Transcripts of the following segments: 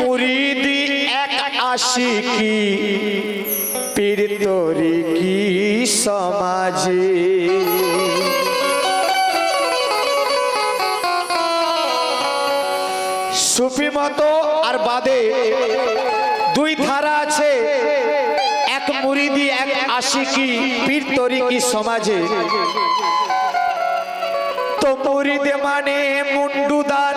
মুরিদি, এক আশিকি। পীর তরিকি সমাজে? সুফি মত আর বাদে দুই ধারা আছে। এক মুরিদি, এক আশিকি, পীর তরিকি সমাজে? তো মুরিদে মানে মুন্ডুদান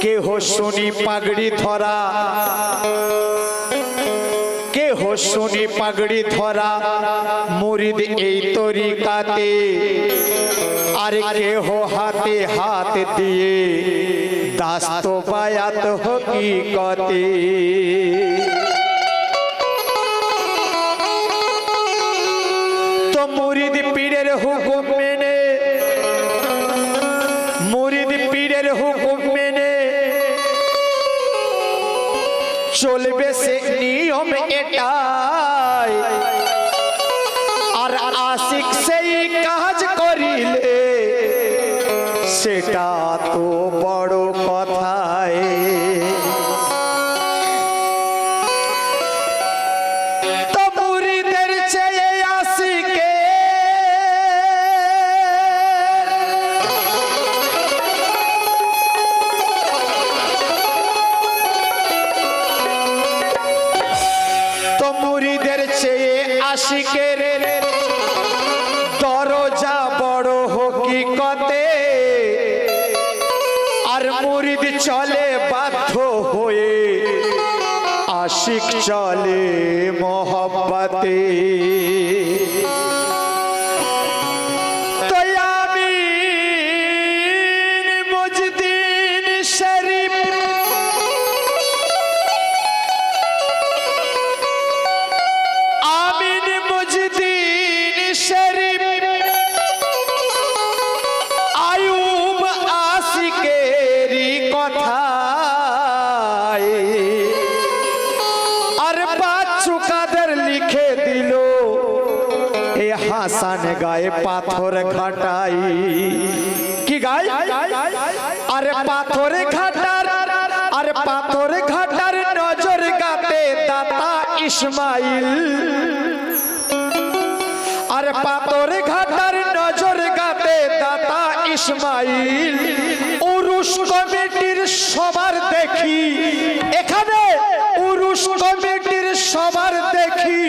কেহ শুনি পাগড়ি ধরা? কেহ শুনি পাগড়ি ধরা? মুরিদ এই তরিকাতে। আর কেহ হাতে হাত দিয়ে দাস্ত বায়াত হকিকতে। তো মুরিদ পীরের হুকুম মেনে, মুরিদ পীরের হুকুম মেনে চলবে সে নিয়ম এটাই। আর আশিক সেই কাজ করিলে সেটা আশিকের দরজা বড় হকিকতে। আর মুরিদ চলে বাধ্য হয়ে। আশিক চলে মোহব্বতে। পাথর ঘাটাই কি গায় আরে পাথর ঘাটার আরে পাথর ঘাটার নজর গাতে দাতা ইসমাইল। আর পাথর ঘাটার নজর গাতে দাতা ইসমাইল। উরুস কমিটির সবার দেখি। এখানে উরুস কমিটির সবার দেখি।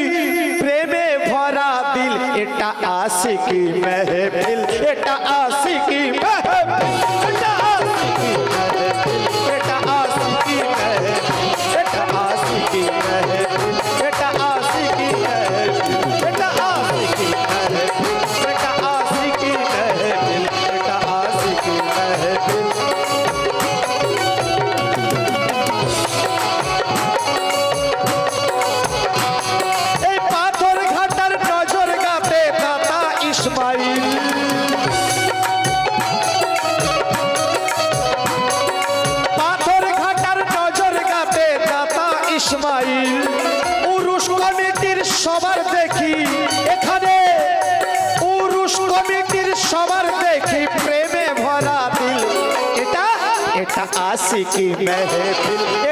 আশিকি মেহফিল এটা আশিকি किसी की महफिल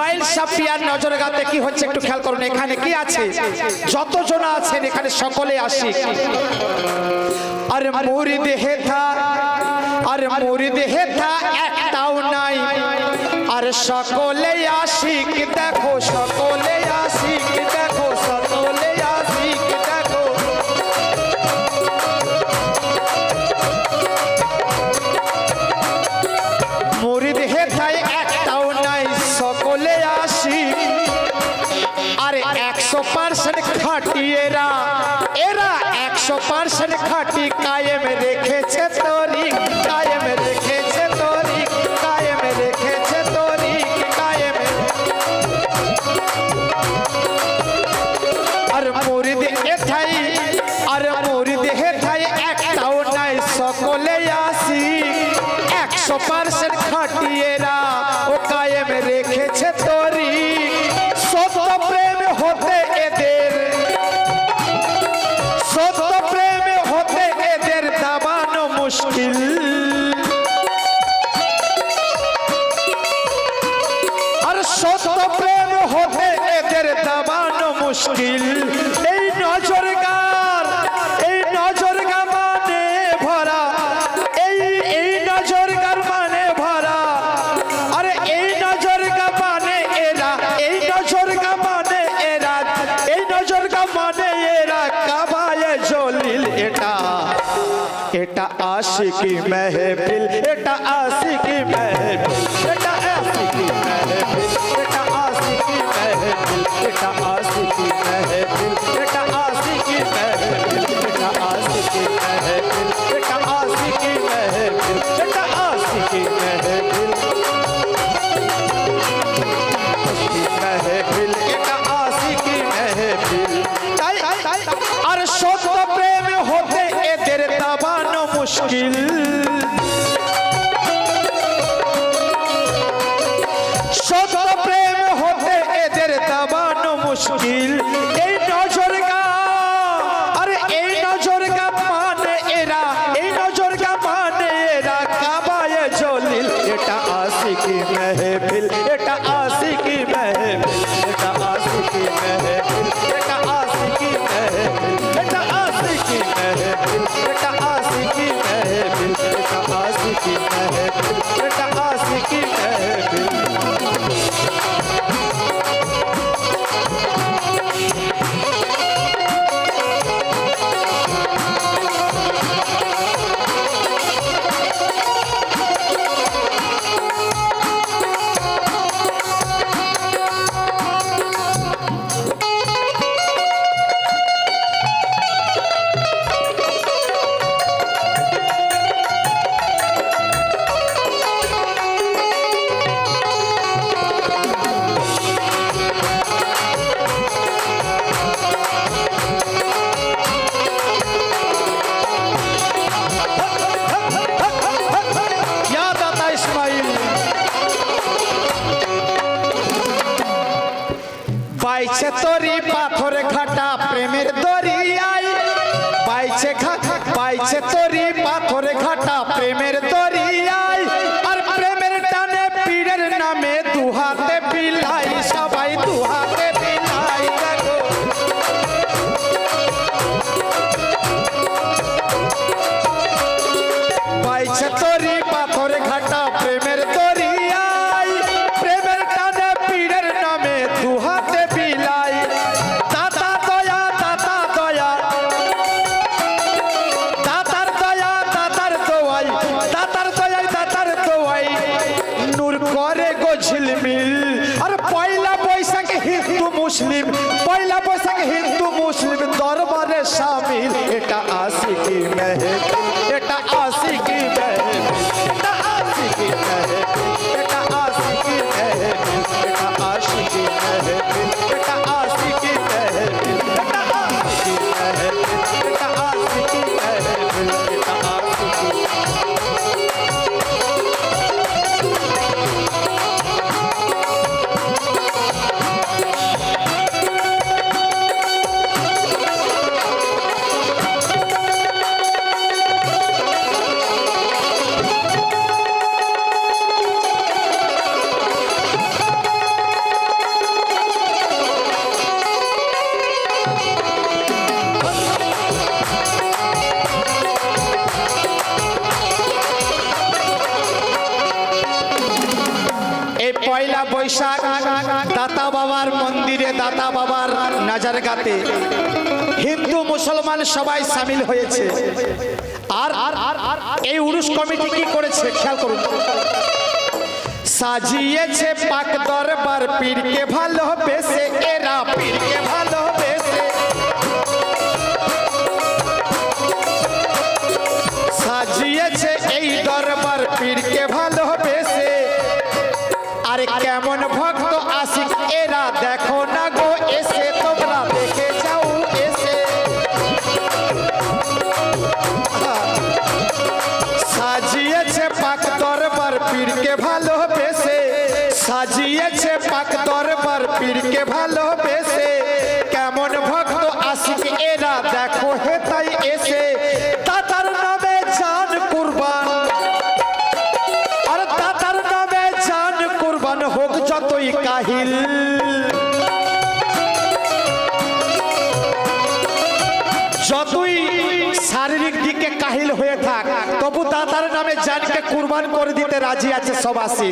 ইসমাইল সাপিয়ার নজরগাতে কি হচ্ছে একটু খেয়াল করুন, এখানে কি আছে? যতজন আছেন এখানে সকলে আসি। আর মুড়ি দেহে থা, আর মুড়ি দেহে থা, একটাও নাই। আর সকলে আশিক দেখো সকল মুশকিল। এই নজর কার? এই নজর কার মানে ভরা? এই এই নজর কার মানে ভরা? আরে, এই নজর কার মানে এরা? এই নজর কার মানে এরা? এই নজর কার মানে এরা? কাবায় জলিল, এটা এটা আশিকি মেহফিল, এটা আশিকি মেহফিল, এটা शांति है প্রেমের তো বৈশাখ, দাতা বাবার মন্দিরে দাতা বাবার নাজারগাতে হিন্দু, মুসলমান সবাই সামিল হয়েছে। আর এই উরুস কমিটি কি করেছে? খেয়াল করুন। সাজিয়েছে পাক দরবার, পীরকে ভালোবেসে এরা পীরকে ভালো প্রভু দাতার নামে জানকে কুরবান করে দিতে রাজি আছে সবাসি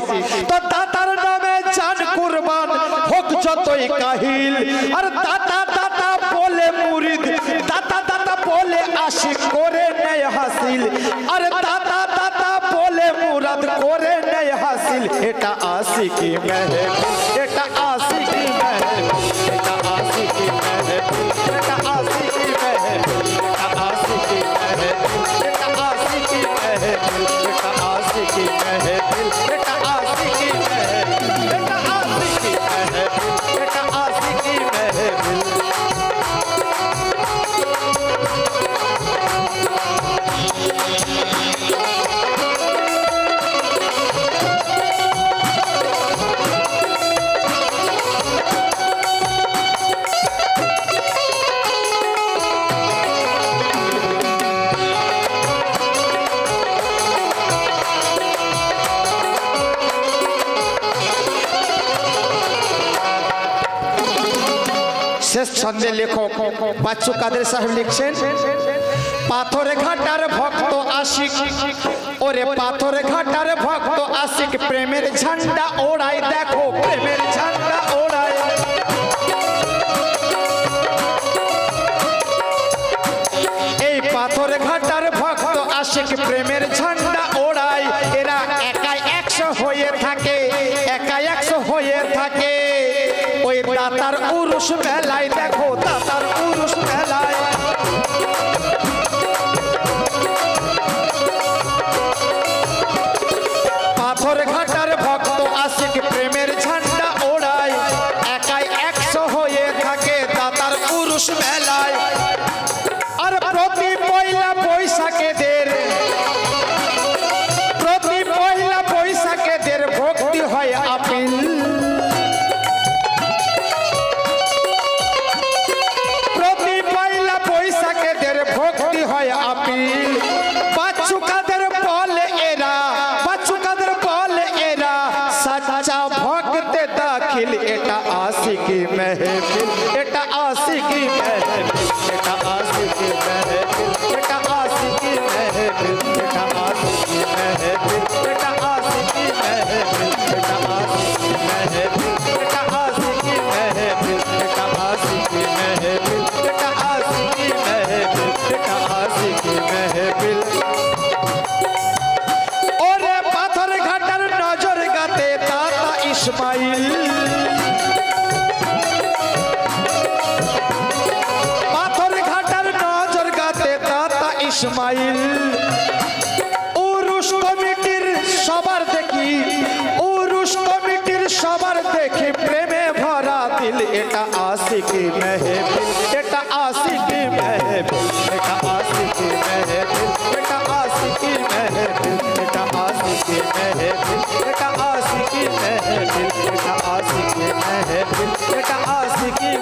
তো দাতার নামে জান কুরবান হোক যতই কাহিল। আর দাতা দাতা বলে মুরিদ, দাতা দাতা বলে আশি করে নেয় হাসিল। আর দাতা দাতা বলে মুরাদ করে নেয় হাসিল। এটা আশিকি মেহে সামনে লেখক বাচ্চু কাদের সাহেব লিখছেন, পাথরে ঘাটার ভক্ত আশিক। ওরে পাথরে ঘাটার ভক্ত আশিক, প্রেমের ঝান্ডা ওড়াই দেখো, প্রেমের ঝান্ডা ওড়াই মানুষ দেখো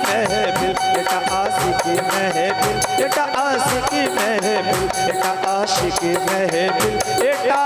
महबिल बेटा आशिकी महबिल बेटा आशिकी महबिल बेटा आशिकी महबिल बेटा